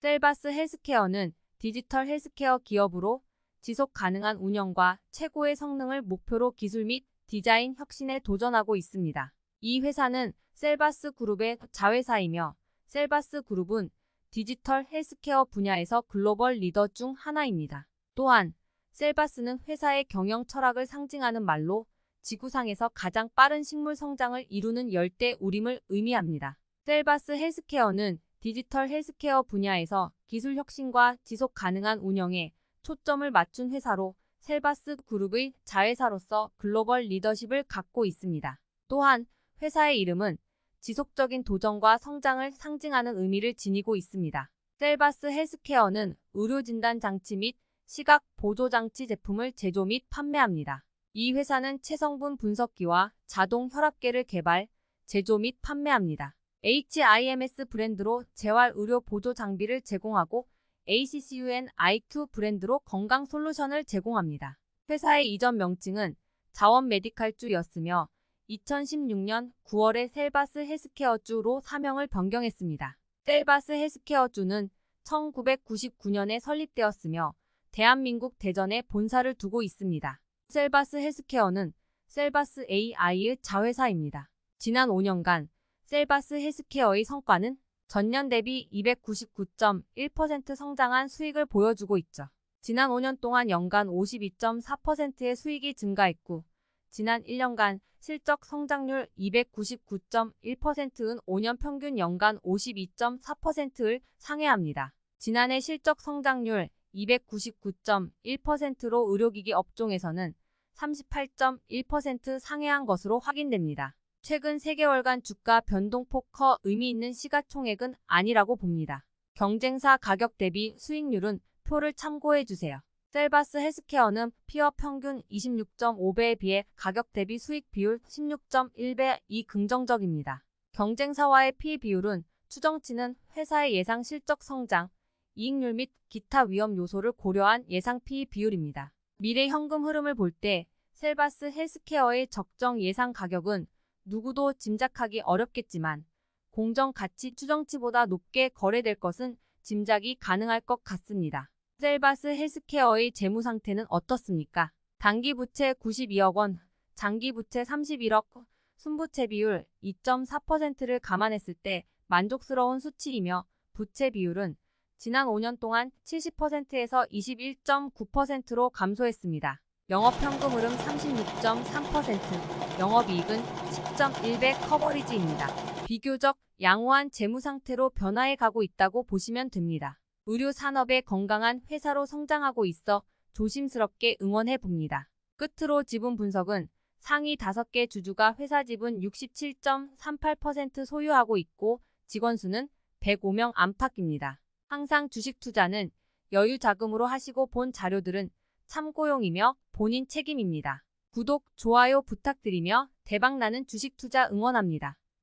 셀바스 헬스케어는 디지털 헬스케어 기업으로 지속 가능한 운영과 최고의 성능을 목표로 기술 및 디자인 혁신에 도전하고 있습니다. 이 회사는 셀바스 그룹의 자회사이며 셀바스 그룹은 디지털 헬스케어 분야에서 글로벌 리더 중 하나입니다. 또한 셀바스는 회사의 경영 철학을 상징하는 말로 지구상에서 가장 빠른 식물 성장을 이루는 열대 우림을 의미합니다. 셀바스 헬스케어는 디지털 헬스케어 분야에서 기술 혁신과 지속 가능한 운영에 초점을 맞춘 회사로 셀바스 그룹의 자회사로서 글로벌 리더십을 갖고 있습니다. 또한 회사의 이름은 지속적인 도전과 성장을 상징하는 의미를 지니고 있습니다. 셀바스 헬스케어는 의료 진단 장치 및 시각 보조 장치 제품을 제조 및 판매합니다. 이 회사는 체성분 분석기와 자동 혈압계를 개발, 제조 및 판매합니다. HIMS 브랜드로 재활 의료 보조 장비를 제공하고 ACCUN IQ 브랜드로 건강 솔루션을 제공합니다. 회사의 이전 명칭은 자원 메디칼주였으며 2016년 9월에 셀바스 헬스케어주로 사명을 변경했습니다. 셀바스 헬스케어주는 1999년에 설립되었으며 대한민국 대전에 본사를 두고 있습니다. 셀바스 헬스케어는 셀바스 AI의 자회사입니다. 지난 5년간 셀바스 헬스케어의 성과는 전년 대비 299.1% 성장한 수익을 보여주고 있죠. 지난 5년 동안 연간 52.4%의 수익이 증가했고, 지난 1년간 실적 성장률 299.1%은 5년 평균 연간 52.4%를 상회합니다. 지난해 실적 성장률 299.1%로 의료기기 업종에서는 38.1% 상회한 것으로 확인됩니다. 최근 3개월간 주가 변동폭 커 의미 있는 시가총액은 아니라고 봅니다. 경쟁사 가격 대비 수익률은 표를 참고해 주세요. 셀바스 헬스케어는 피어 평균 26.5배에 비해 가격 대비 수익 비율 16.1배 이 긍정적입니다. 경쟁사와의 P 비율은 추정치는 회사의 예상 실적 성장, 이익률 및 기타 위험 요소를 고려한 예상 P 비율입니다. 미래 현금 흐름을 볼 때 셀바스 헬스케어의 적정 예상 가격은 누구도 짐작하기 어렵겠지만 공정 가치 추정치보다 높게 거래될 것은 짐작이 가능할 것 같습니다. 셀바스 헬스케어의 재무 상태는 어떻습니까? 단기 부채 92억 원, 장기 부채 31억, 순부채 비율 2.4%를 감안했을 때 만족스러운 수치이며 부채 비율은 지난 5년 동안 70%에서 21.9%로 감소했습니다. 영업현금 흐름 36.3%, 영업이익은 10.1배 커버리지입니다. 비교적 양호한 재무 상태로 변화해 가고 있다고 보시면 됩니다. 의료 산업의 건강한 회사로 성장하고 있어 조심스럽게 응원해 봅니다. 끝으로 지분 분석은 상위 5개 주주가 회사 지분 67.38% 소유하고 있고 직원 수는 105명 안팎입니다. 항상 주식 투자는 여유 자금으로 하시고 본 자료들은 참고용이며 본인 책임입니다. 구독, 좋아요 부탁드리며 대박나는 주식 투자 응원합니다.